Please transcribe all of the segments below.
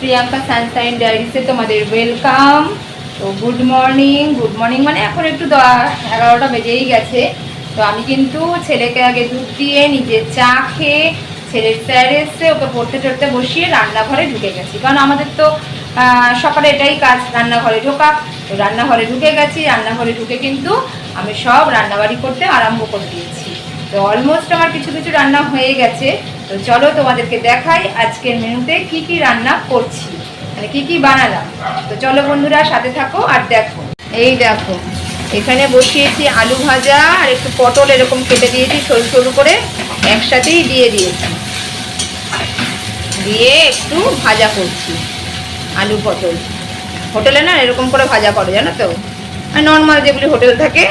Priyanka sunshine ডায়েরিসে তোমাদের welcome. তো good morning good morning মানে এখন একটু এগারোটা বেজেই গেছে। তো আমি কিন্তু ছেলেকে আগে দুধ দিয়ে নিজে চা খেয়ে ছেলের স্যার এসছে, ওকে পড়তে টড়তে বসিয়ে রান্নাঘরে ঢুকে গেছি। কারণ আমাদের তো সকালে এটাই কাজ, রান্নাঘরে ঢোকা। তো রান্নাঘরে ঢুকে গেছি, রান্নাঘরে ঢুকে কিন্তু আমি সব রান্নাবাড়ি করতে আরম্ভ করে দিয়েছি। তো অলমোস্ট আমার কিছু কিছু রান্না হয়ে গেছে। তো চলো তোমাদেরকে দেখাই আজকের মেনুতে কি কি রান্না করছি। মানে কি কি বানালাম। তো চলো বন্ধুরা, সাথে থাকো আর দেখো। এই দেখো, এখানে বসিয়েছি আলু ভাজা আর একটু পটল এরকম কেটে দিয়েছি সরু সরু করে। একসাথেই দিয়ে দিয়েছি। দিয়ে একটু ভাজা করছি আলু পটল। হোটেলে না এরকম করে ভাজা করে, জানো তো? আর নর্মাল যেগুলি হোটেল থাকে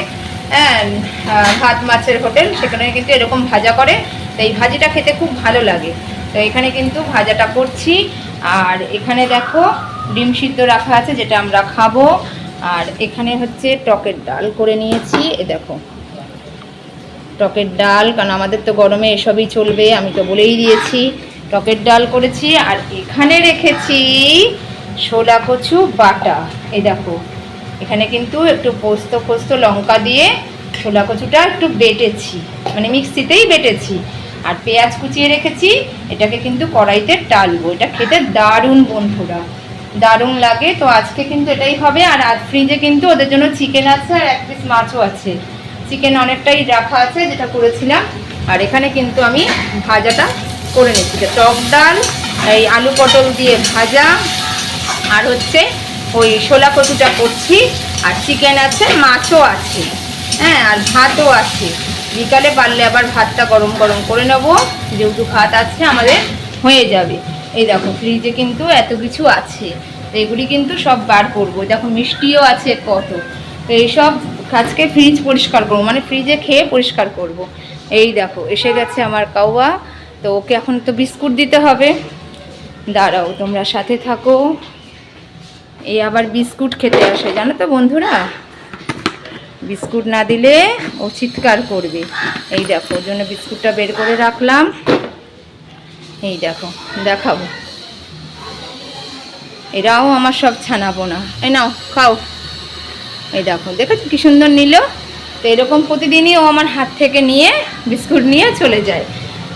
ভাত মাছের হোটেল, সেখানে কিন্তু এরকম ভাজা করে। তো এই ভাজিটা খেতে খুব ভালো লাগে। তো এখানে কিন্তু ভাজাটা করছি। আর এখানে দেখো, ডিম সিদ্ধ রাখা আছে, যেটা আমরা খাব। আর এখানে হচ্ছে টকের ডাল করে নিয়েছি। এ দেখো, টকের ডাল, কারণ আমাদের তো গরমে এসবই চলবে, আমি তো বলেই দিয়েছি। টকের ডাল করেছি, আর এখানে রেখেছি শোলা কচু বাটা। এই দেখো এখানে কিন্তু একটু পোস্ত পোস্ত লঙ্কা দিয়ে ছোলা কচুটা একটু বেটেছি মানে মিক্সিতেই বেটেছি। আর পেঁয়াজ কুচিয়ে রেখেছি, এটাকে কিন্তু কড়াইতে টালবো। এটা খেতে দারুণ বন্ধুরা, দারুণ লাগে। তো আজকে কিন্তু এটাই হবে। আর আজ ফ্রিজে কিন্তু ওদের জন্য চিকেন আছে আর এক পিস মাছও আছে। চিকেন অনেকটাই রাখা আছে, যেটা করেছিলাম। আর এখানে কিন্তু আমি ভাজাটা করে নিচ্ছি টক ডাল, এই আলু পটল দিয়ে ভাজা, আর হচ্ছে ওই শোলা কচুটা করছি, আর চিকেন আছে, মাছও আছে হ্যাঁ আর ভাতও আছে। বিকালে পারলে আবার ভাতটা গরম গরম করে নেব, যেহেতু ভাত আছে, আমাদের হয়ে যাবে। এই দেখো ফ্রিজে কিন্তু এত কিছু আছে এগুলি কিন্তু সব বার করব। দেখো, মিষ্টিও আছে কত। তো এইসব আজকে ফ্রিজ পরিষ্কার করব মানে ফ্রিজে খেয়ে পরিষ্কার করব। এই দেখো, এসে গেছে আমার কাউয়া, তো ওকে এখন তো বিস্কুট দিতে হবে। দাঁড়াও, তোমরা সাথে থাকো। এই আবার বিস্কুট খেতে আসে, জানো তো বন্ধুরা? বিস্কুট না দিলে ও চিৎকার করবে। এই দেখো, ওর জন্য বিস্কুটটা বের করে রাখলাম। এই দেখো, দেখাবো। এরাও আমার সব ছানাবো না। এই নাও, খাও। এই দেখো, দেখেছ কি সুন্দর নিল? তো এরকম প্রতিদিনই ও আমার হাত থেকে নিয়ে বিস্কুট নিয়ে চলে যায়।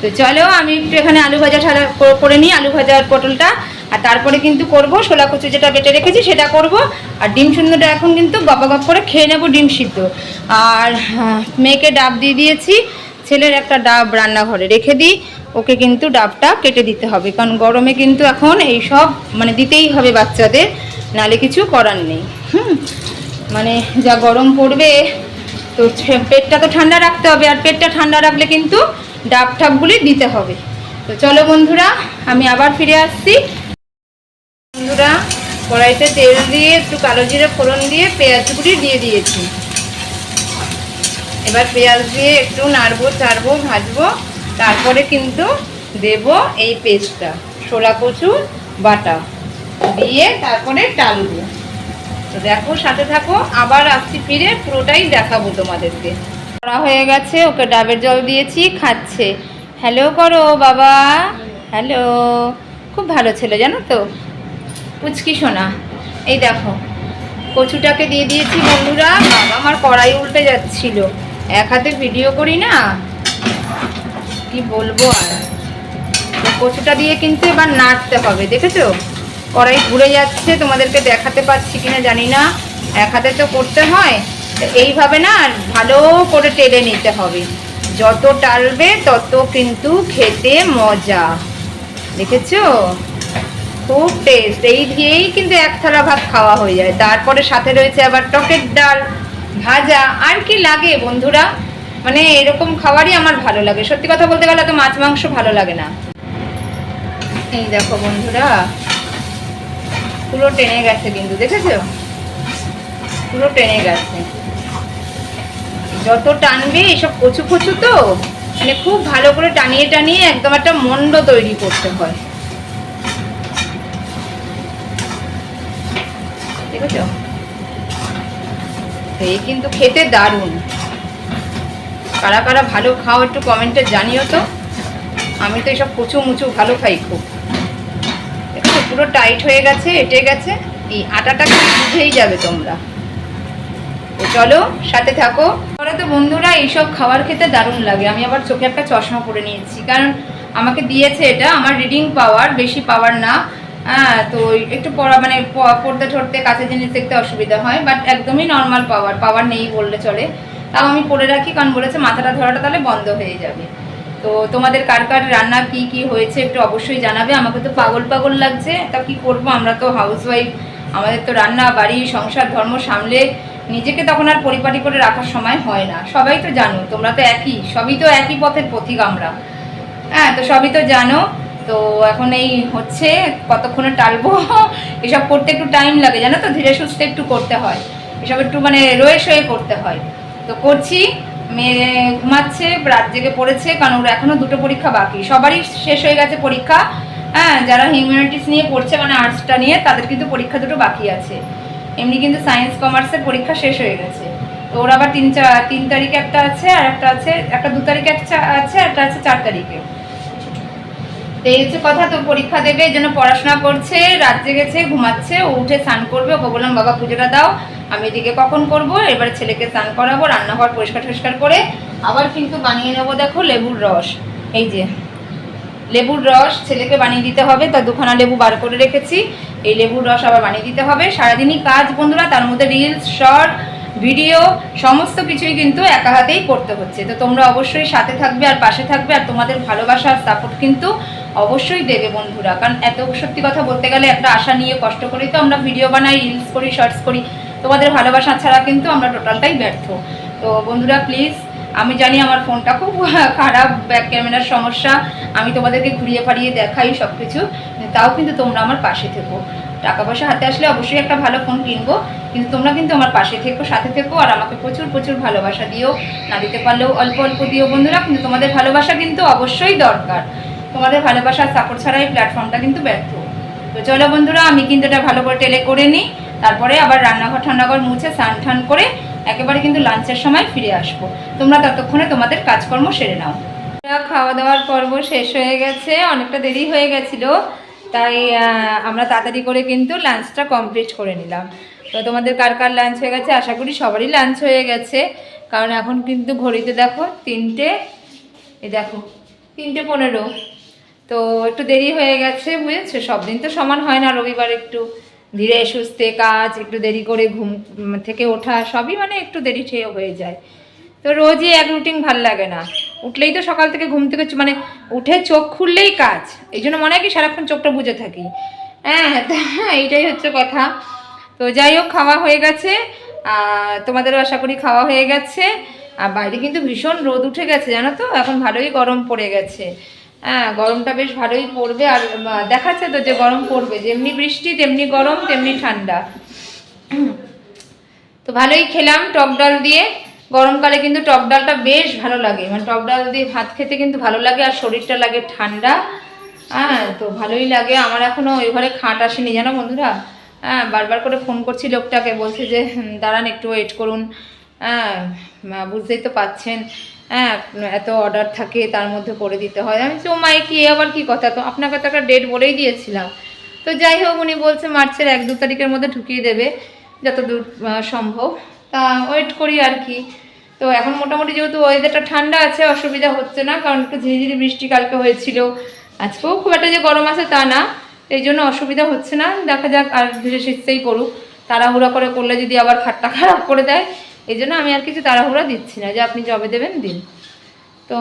তো চলো, আমি একটু এখানে আলু ভাজা ঠালা করে নিই। আলু ভাজা আর পটলটা আর তারপরে কিন্তু করব শোলা কচু যেটা বেটে রেখেছি সেটা করব। আর ডিম সুন্দরটা এখন কিন্তু গপা গপ করে খেয়ে নেব ডিম সিদ্ধ। আর মেয়েকে ডাব দিয়ে দিয়েছি, ছেলের একটা ডাব রান্নাঘরে রেখে দিই। ওকে কিন্তু ডাবটা কেটে দিতে হবে, কারণ গরমে কিন্তু এখন এই সব মানে দিতেই হবে বাচ্চাদের, নালে কিছু করার নেই। হুম মানে যা গরম পড়বে, তো পেটটা তো ঠান্ডা রাখতে হবে, আর পেটটা ঠান্ডা রাখলে কিন্তু ডাব ঠাপগুলি দিতে হবে। তো চলো বন্ধুরা, আমি আবার ফিরে আসছি। বন্ধুরা, কড়াইতে তেল দিয়ে, একটু কালো জিরে ফোড়ন দিয়ে পেঁয়াজগুলি দিয়ে দিয়েছি। এবার পেঁয়াজ দিয়ে একটু নাড়বো, চাড়বো, ভাজবো। তারপরে কিন্তু দেব এই পেস্টটা, ছোলা কচু বাটা। দিয়ে তারপরে টালবো। তো দেখো, সাথে থাকো, আবার আসছি ফিরে, পুরোটাই দেখাবো তোমাদেরকে। করা হয়ে গেছে, ওকে ডাবের জল দিয়েছি, খাচ্ছে। হ্যালো করো, বাবা। হ্যালো খুব ভালো ছেলে, জানো তো? পুচকি সোনা। এই দেখো, কচুটাকে দিয়ে দিয়েছি বন্ধুরা। বাবা আমার কড়াই উল্টে যাচ্ছিল। এক হাতে ভিডিও করি না? কি বলব আর? কচুটা দিয়ে কিন্তু এবার নাড়তে হবে, দেখেছ? কড়াই ঘুরে যাচ্ছে, তোমাদেরকে দেখাতে পারছি কিনা জানি না। এক হাতে তো করতে হয় এইভাবে না ভালো করে টেলে নিতে হবে। যত টালবে তত কিন্তু খেতে মজা। দেখেছ? খুব টেস্ট এই দিয়েই কিন্তু এক থালা ভাত খাওয়া হয়ে যায়। তারপরে সাথে রয়েছে আবার টকের ডাল, ভাজা, আর কি লাগে বন্ধুরা? মানে এরকম খাবারই আমার ভালো লাগে। সত্যি কথা বলতে গেলে তো মাছ মাংস ভালো লাগে না। এই দেখো বন্ধুরা, পুরো টেনে গেছে কিন্তু, দেখেছ? পুরো টেনে গেছে। যত টানবে, এসব কচু কচু তো মানে খুব ভালো করে টানিয়ে টানিয়ে একদম একটা মন্ড তৈরি করতে হয় দেখেছ তো এই কিন্তু খেতে দারুণ। কারা কারা ভালো খাও একটু কমেন্টে জানিও তো। আমি তো এসব কচু মুচু ভালো খাই খুব। পুরো টাইট হয়ে গেছে, এটে গেছে। এই আটাটা বুঝেই যাবে তোমরা। চলো, সাথে থাকো। পরে তো বন্ধুরা, এইসব খাবার খেতে দারুণ লাগে। আমি আবার চোখে একটা চশমা পরে নিয়েছি। কারণ আমাকে দিয়েছে এটা। আমার রিডিং পাওয়ার বেশি পাওয়ার না। হ্যাঁ তো একটু পড়া মানে পড়তে ঠরতে কাছে জিনিস দেখতে অসুবিধা হয় বাট একদমই নর্মাল পাওয়ার পাওয়ার নেই বললে চলে। তাও আমি পরে রাখি, কারণ বলেছে মাথাটা ধরাটা তাহলে বন্ধ হয়ে যাবে। তো তোমাদের কার কার রান্না, কি কি হয়েছে একটু অবশ্যই জানাবে। আমাকে তো পাগল পাগল লাগছে, তা কি করব? আমরা তো হাউসওয়াইফ আমাদের তো রান্না, বাড়ি, সংসার, ধর্ম সামলে নিজেকে তখন আর পরিপাটি করে রাখার সময় হয় না। সবাই তো জানো, তোমরা তো একই, সবই তো একই পথের পথিক আমরা। হ্যাঁ তো সবই তো জানো। তো এখন এই হচ্ছে কতক্ষণে টালবো? এসব করতে একটু টাইম লাগে, জানো তো? ধীরে সুস্থে একটু করতে হয়। এসব একটু মানে রয়ে সয়ে করতে হয়। তো করছি, মেয়ে ঘুমাচ্ছে, রাত জেগে পড়েছে, কারণ ওর এখনও দুটো পরীক্ষা বাকি। সবারই শেষ হয়ে গেছে পরীক্ষা। হ্যাঁ যারা হিউম্যানিটিস নিয়ে পড়ছে মানে আর্টসটা নিয়ে, তাদের কিন্তু পরীক্ষা দুটো বাকি আছে। এমনি কিন্তু সায়েন্স কমার্সের পরীক্ষা শেষ হয়ে গেছে। তো ওর আবার তিন চার তিন তারিখে একটা আছে, আর একটা আছে, একটা দু তারিখে একটা আছে একটা আছে চার তারিখে। তো এই হচ্ছে কথা, তো পরীক্ষা দেবে এই জন্য পড়াশোনা করছে রাত জেগেছে ঘুমাচ্ছে, ও উঠে স্নান করবে, ওকে বললাম, বাবা, পুজোটা দাও, আমি এদিকে কখন করব? এবারে ছেলেকে স্নান করাবো, রান্নাঘর পরিষ্কার টরিষ্কার করে, আবার কিন্তু বানিয়ে নেব, দেখো, লেবুর রস। এই যে, লেবুর রস ছেলেকে বানিয়ে দিতে হবে তা দুখানা লেবু বার করে রেখেছি, এই লেবুর রস আবার বানিয়ে দিতে হবে। সারাদিনই কাজ, বন্ধুরা, তার মধ্যে রিলস শর্ট ভিডিও সমস্ত কিছুই কিন্তু একা হাতেই করতে হচ্ছে। তো তোমরা অবশ্যই সাথে থাকবে, আর পাশে থাকবে, আর তোমাদের ভালোবাসা আর সাপোর্ট কিন্তু অবশ্যই দেবে বন্ধুরা। কারণ এত সত্যি কথা বলতে গেলে একটা আশা নিয়ে কষ্ট করি তো আমরা ভিডিও বানাই রিলস করি শর্টস করি। তোমাদের ভালোবাসা ছাড়া কিন্তু আমরা টোটালটাই ব্যর্থ। তো বন্ধুরা প্লিজ আমি জানি আমার ফোনটা খুব খারাপ ব্যাক ক্যামেরার সমস্যা। আমি তোমাদেরকে ঘুরিয়ে ফাড়িয়ে দেখাই সব কিছু তাও কিন্তু তোমরা আমার পাশে থেকো। টাকা পয়সা হাতে আসলে অবশ্যই একটা ভালো ফোন কিনবো। কিন্তু তোমরা কিন্তু আমার পাশে থেকো, সাথে থেকো, আর আমাকে প্রচুর প্রচুর ভালোবাসা দিও। না দিতে পারলেও অল্প অল্প দিও বন্ধুরা। কিন্তু তোমাদের ভালোবাসা কিন্তু অবশ্যই দরকার। তোমাদের ভালোবাসার সাপোর্ট ছাড়া এই প্ল্যাটফর্মটা কিন্তু ব্যর্থ। তো চলো বন্ধুরা, আমি কিন্তু এটা ভালো করে টেলে করে নিই। তারপরে আবার রান্নাঘর ঠান্নাঘর মুছে স্নান টান করে একেবারে কিন্তু লাঞ্চের সময় ফিরে আসব। তোমরা ততক্ষণে তোমাদের কাজকর্ম সেরে নাও। খাওয়া দাওয়ার পর্ব শেষ হয়ে গেছে, অনেকটা দেরি হয়ে গেছিল। তাই আমরা তাড়াতাড়ি করে কিন্তু লাঞ্চটা কমপ্লিট করে নিলাম। তো তোমাদের কার কার লাঞ্চ হয়ে গেছে? আশা করি সবারই লাঞ্চ হয়ে গেছে। কারণ এখন কিন্তু ঘড়িতে দেখো তিনটে, এই দেখো, তিনটে পনেরো। তো একটু দেরি হয়ে গেছে, বুঝেছ? সব দিন তো সমান হয় না, রবিবার একটু ধীরে সুস্থে কাজ, একটু দেরি করে ঘুম থেকে ওঠা, সবই মানে একটু দেরি ঠেয়ে হয়ে যায়। তো রোজই এক রুটিন ভালো লাগে না। উঠলেই তো সকাল থেকে ঘুম থেকে মানে উঠে চোখ খুললেই কাজ। এই জন্য মনে হয় কি সারাক্ষণ চোখটা বুঝে থাকি। হ্যাঁ তা এইটাই হচ্ছে কথা। তো যাই হোক, খাওয়া হয়ে গেছে। তোমাদেরও আশা করি খাওয়া হয়ে গেছে। আর বাইরে কিন্তু ভীষণ রোদ উঠে গেছে, জানো তো? এখন ভালোই গরম পড়ে গেছে। হ্যাঁ গরমটা বেশ ভালোই পড়বে আর দেখাচ্ছে তো যে গরম পড়বে, যেমনি বৃষ্টি, তেমনি গরম, তেমনি ঠান্ডা। তো ভালোই খেলাম টক ডাল দিয়ে। গরমকালে কিন্তু টক ডালটা বেশ ভালো লাগে। মানে টক ডাল দিয়ে ভাত খেতে কিন্তু ভালো লাগে আর শরীরটা লাগে ঠান্ডা। হ্যাঁ তো ভালোই লাগে। আমার এখনও ওই ঘরে খাট আসেনি, জানো বন্ধুরা? হ্যাঁ বারবার করে ফোন করছি লোকটাকে, বলছে যে দাঁড়ান, একটু ওয়েট করুন। হ্যাঁ বুঝতেই তো পাচ্ছেন। হ্যাঁ এত অর্ডার থাকে, তার মধ্যে করে দিতে হয়। আমি তো মায়ে কি আবার কি কথা? তো আপনাকে তো একটা ডেট বলেই দিয়েছিলাম। তো যাই হোক, উনি বলছে, মার্চের এক দু তারিখের মধ্যে ঢুকিয়ে দেবে, যতদূর সম্ভব। তা ওয়েট করি আর কি। তো এখন মোটামুটি যেহেতু ওয়েদারটা ঠান্ডা আছে, অসুবিধা হচ্ছে না, কারণ একটু ঝিরিঝিরি বৃষ্টি কালকে হয়েছিল। আজকেও খুব একটা যে গরম আছে তা না, এই জন্য অসুবিধা হচ্ছে না। দেখা যাক, আর ধীরে সুস্থেই করুক। তাড়াহুড়া করে করলে যদি আবার খাটটা খারাপ করে দেয় এই জন্য আমি আর কিছু তাড়াহুড়া দিচ্ছি না, যে আপনি জবে দেবেন, দিন। তো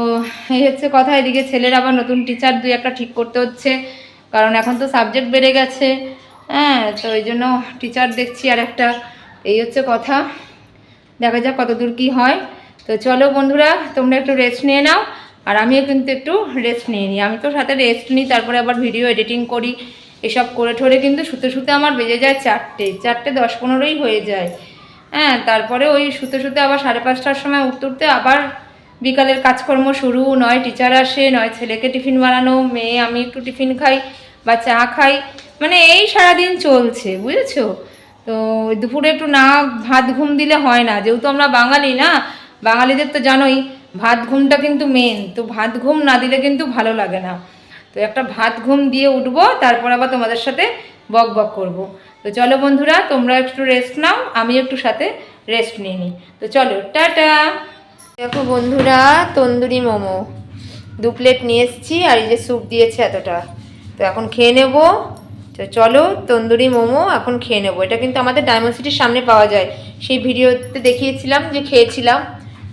এই হচ্ছে কথা, এদিকে ছেলের আবার নতুন টিচার দুই একটা ঠিক করতে হচ্ছে, কারণ এখন তো সাবজেক্ট বেড়ে গেছে। হ্যাঁ তো এই জন্য টিচার দেখছি আর একটা, এই হচ্ছে কথা। দেখা যাক কতদূর কি হয়। তো চলো বন্ধুরা, তোমরা একটু রেস্ট নিয়ে নাও, আর আমিও কিন্তু একটু রেস্ট নিয়ে নিই। আমি তো সাথে রেস্ট নিই, তারপরে আবার ভিডিও এডিটিং করি, এসব করে ঠরে কিন্তু শুতে শুতে আমার বেজে যায় চারটে চারটে দশ পনেরোই হয়ে যায়। হ্যাঁ তারপরে ওই শুতে শুতে আবার সাড়ে পাঁচটার সময় উঠতে উঠতে আবার বিকালের কাজকর্ম শুরু। নয় টিচার আসে, নয় ছেলেকে টিফিন বানানো, মেয়ে, আমি একটু টিফিন খাই বা চা খাই। মানে এই সারাদিন চলছে, বুঝেছ? তো দুপুরে একটু না ভাত ঘুম দিলে হয় না। যেহেতু আমরা বাঙালি না, বাঙালিদের তো জানোই, ভাত ঘুমটা কিন্তু মেন তো ভাত ঘুম না দিলে কিন্তু ভালো লাগে না। তো একটা ভাত ঘুম দিয়ে উঠবো, তারপর আবার তোমাদের সাথে বক বক করব। তো চলো বন্ধুরা, তোমরা একটু রেস্ট নাও, আমি একটু সাথে রেস্ট নিয়ে নিই। তো চলো, টাটা! দেখো বন্ধুরা, তন্দুরি মোমো। দু প্লেট নিয়ে এসেছি, আর এই যে স্যুপ দিয়েছে এতটা। তো এখন খেয়ে নেব। তো চলো, তন্দুরি মোমো এখন খেয়ে নেব। এটা কিন্তু আমাদের ডায়মন্ড সিটির সামনে পাওয়া যায়। সেই ভিডিওতে দেখিয়েছিলাম যে খেয়েছিলাম,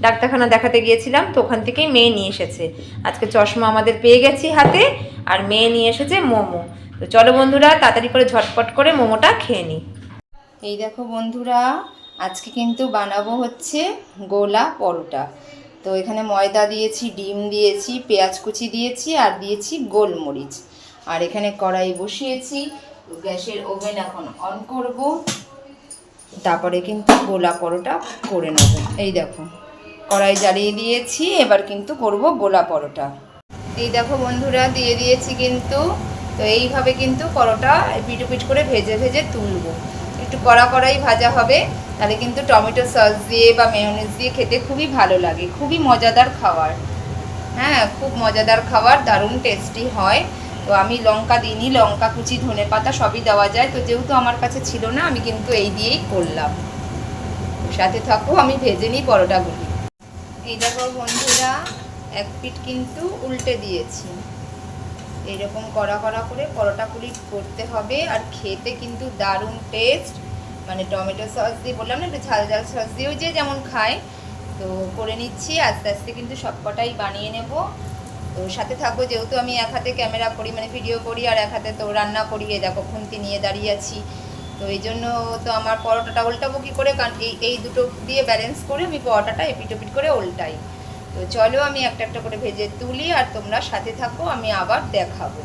ডাক্তারখানা দেখাতে গিয়েছিলাম, তো ওখান থেকেই মেয়ে নিয়ে এসেছে। আজকে চশমা আমাদের পেয়ে গেছি হাতে, আর মেয়ে নিয়ে এসেছে মোমো। তো চলো বন্ধুরা, তাড়াতাড়ি করে ঝটপট করে মোমোটা খেয়ে নিই। এই দেখো বন্ধুরা, আজকে কিন্তু বানাবো হচ্ছে গোলা পরোটা। তো এখানে ময়দা দিয়েছি, ডিম দিয়েছি, পেঁয়াজ কুচি দিয়েছি আর দিয়েছি গোলমরিচ। আর এখানে কড়াই বসিয়েছি গ্যাসের ওভেন এখন অন করব। তারপরে কিন্তু গোলা পরোটা করে নেব। এই দেখো, কড়াই জ্বালিয়ে দিয়েছি, এবার কিন্তু করব গোলা পরোটা। এই দেখো বন্ধুরা, দিয়ে দিয়েছি কিন্তু তো এইভাবে কিন্তু পরোটা পিটু পিট করে ভেজে ভেজে তুলবো। একটু কড়া কড়াই ভাজা হবে, তাহলে কিন্তু টমেটো সস দিয়ে বা মেয়োনিজ দিয়ে খেতে খুবই ভালো লাগে, খুবই মজাদার খাবার। হ্যাঁ খুব মজাদার খাবার, দারুণ টেস্টি হয়। তো আমি লঙ্কা দিইনি, লঙ্কা, কুচি, ধনে পাতা সবই দেওয়া যায়। তো যেহেতু আমার কাছে ছিল না, আমি কিন্তু এই দিয়েই করলাম। সাথে থাকো, আমি ভেজে নিই পরোটাগুলি। এই দেখো বন্ধুরা, এক পিঠ কিন্তু উল্টে দিয়েছি। এরকম কড়া কড়া করে পরোটা পরোটাগুলি করতে হবে। আর খেতে কিন্তু দারুণ টেস্ট মানে টমেটো সস দিয়ে বললাম না, একটু ঝাল ঝাল সস দিয়েও যে যেমন খায়। তো করে নিচ্ছি, আস্তে আস্তে কিন্তু সবকটাই বানিয়ে নেব। তো সাথে থাকব, যেহেতু আমি এক হাতে ক্যামেরা করি মানে ভিডিও করি, আর এক হাতে তো রান্না করি দেখো খুন্তি নিয়ে দাঁড়িয়ে আছি। তো এই জন্য তো আমার পরোটাটা উল্টাবো কী করে? কারণ এই এই দুটো দিয়ে ব্যালেন্স করে আমি পরোটাটা এপিট ওপিট করে উল্টাই তো চলো আমি একটা একটা করে ভেজে তুলি আর তোমরা সাথে থাকো, আমি আবার দেখাবো।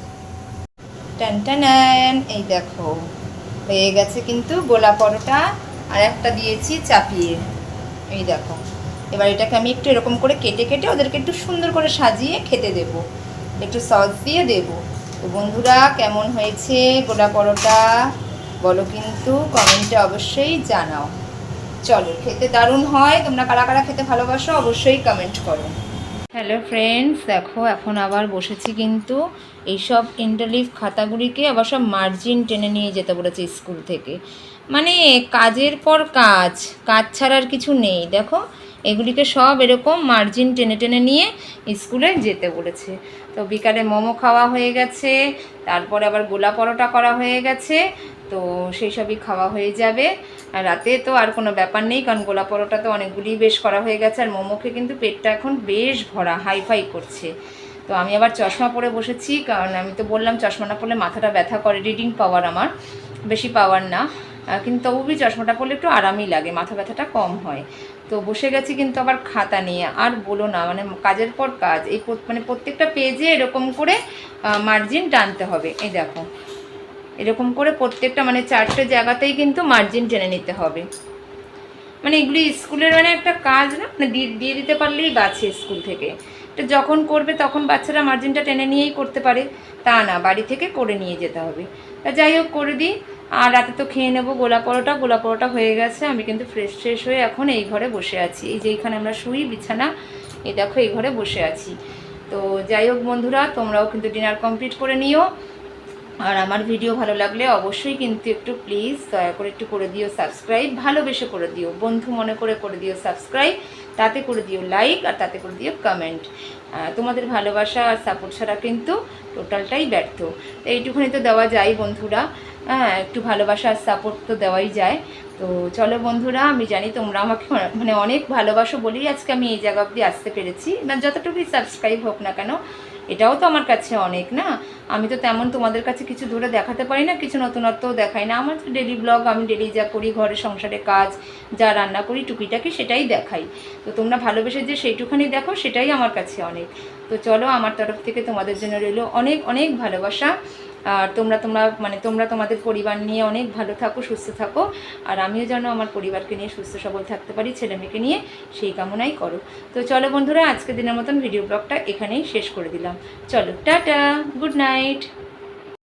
টান টানান এই দেখো, হয়ে গেছে কিন্তু গোলা পরোটা, আর একটা দিয়েছি চাপিয়ে, এই দেখো। এবার এটাকে আমি একটু এরকম করে কেটে কেটে ওদেরকে একটু সুন্দর করে সাজিয়ে খেতে দেব। একটু সস দিয়ে দেব। তো বন্ধুরা, কেমন হয়েছে গোলা পরোটা? বলো কিন্তু কমেন্টে অবশ্যই জানাও। চলো, খেতে দারুণ হয়। তোমরা কারা কারা খেতে ভালোবাসো অবশ্যই কমেন্ট করো। হ্যালো ফ্রেন্ডস দেখো, এখন আবার বসেছি কিন্তু এইসব ইন্টারলিভ খাতাগুলিকে আবার সব মার্জিন টেনে নিয়ে যেতে বলেছে স্কুল থেকে। মানে কাজের পর কাজ কাজ ছাড়ার কিছু নেই। দেখো, এগুলিকে সব এরকম মার্জিন টেনে টেনে নিয়ে স্কুলে যেতে বলেছে। তো বিকালে মোমো খাওয়া হয়ে গেছে, তারপরে আবার গোলা পরোটা করা হয়ে গেছে তো সেই সবই খাওয়া হয়ে যাবে। আর রাতে তো আর কোনো ব্যাপার নেই, কারণ গোলা পরোটা তো অনেকগুলি বেশ করা হয়ে গেছে, আর মোমোকে কিন্তু পেটটা এখন বেশ ভরা, হাইফাই করছে। তো আমি আবার চশমা পরে বসেছি, কারণ আমি তো বললাম চশমা না পরলে মাথাটা ব্যথা করে রিডিং পাওয়ার আমার, বেশি পাওয়ার না। কিন্তু তবুই চশমাটা পরলে একটু আরামই লাগে, মাথা ব্যথাটা কম হয়। তো বসে গেছি কিন্তু আবার খাতা নিয়ে, আর বলো না মানে কাজের পর কাজ, এই মানে প্রত্যেকটা পেজে এরকম করে মার্জিন টানতে হবে। এই দেখো এরকম করে প্রত্যেকটা মানে চারটে জায়গাতেই কিন্তু মার্জিন টেনে নিতে হবে। মানে এগুলি স্কুলের মানে একটা কাজ না মানে দিয়ে দিতে পারলেই বাঁচে স্কুল থেকে। এটা যখন করবে তখন বাচ্চারা মার্জিনটা টেনে নিয়েই করতে পারে, তা না, বাড়ি থেকে করে নিয়ে যেতে হবে। তা যাই হোক, করে দিই। আর রাতে তো খেয়ে নেব গোলা পরোটা গোলা পরোটা হয়ে গেছে, আমি কিন্তু ফ্রেশ ফ্রেশ হয়ে এখন এই ঘরে বসে আছি। এই যে এখানে আমরা শুই, বিছানা, এই দেখো এই ঘরে বসে আছি। তো যাই হোক বন্ধুরা, তোমরাও কিন্তু ডিনার কমপ্লিট করে নিও। আর আমার ভিডিও ভালো লাগলে অবশ্যই কিন্তু একটু প্লিজ দয়া করে একটু করে দিও সাবস্ক্রাইব ভালোবেসে করে দিও। বন্ধু মনে করে করে দিও সাবস্ক্রাইব তাতে করে দিও লাইক আর তাতে করে দিও কমেন্ট তোমাদের ভালোবাসা আর সাপোর্ট ছাড়া কিন্তু টোটালটাই ব্যর্থ। তো এইটুকুনি তো দেওয়া যায় বন্ধুরা। হ্যাঁ একটু ভালোবাসা আর সাপোর্ট তো দেওয়াই যায়। তো চলো বন্ধুরা, আমি জানি তোমরা আমাকে মানে অনেক ভালোবাসো বলেই আজকে আমি এই জায়গা অবধি আসতে পেরেছি। যতটুকুই সাবস্ক্রাইব হোক না কেন এটাও তো আমার কাছে অনেক, না? আমি তো তেমন তোমাদের কাছে কিছু ধরে দেখাতে পারি না, কিছু নতুনত্ব দেখাই না। আমার ডেলি ব্লগ আমি ডেলি যা করি, ঘরে সংসারে কাজ, যা রান্না করি, টুকিটাকি সেটাই দেখাই। তো তোমরা ভালোবেসে যে সেইটুখানি দেখো, সেটাই আমার কাছে অনেক। তো চলো, আমার তরফ থেকে তোমাদের জন্য রইল অনেক অনেক ভালোবাসা। আর তোমরা তোমরা মানে তোমরা তোমাদের পরিবার নিয়ে অনেক ভালো থাকো, সুস্থ থাকো। আর আমিও যেন আমার পরিবারকে নিয়ে সুস্থ সবল থাকতে পারি ছেলে মেয়েকে নিয়ে সেই কামনাই করো। তো চলো বন্ধুরা আজকে দিনের মতন ভিডিও ব্লগটা এখানেই শেষ করে দিলাম। চলো, টাটা গুড নাইট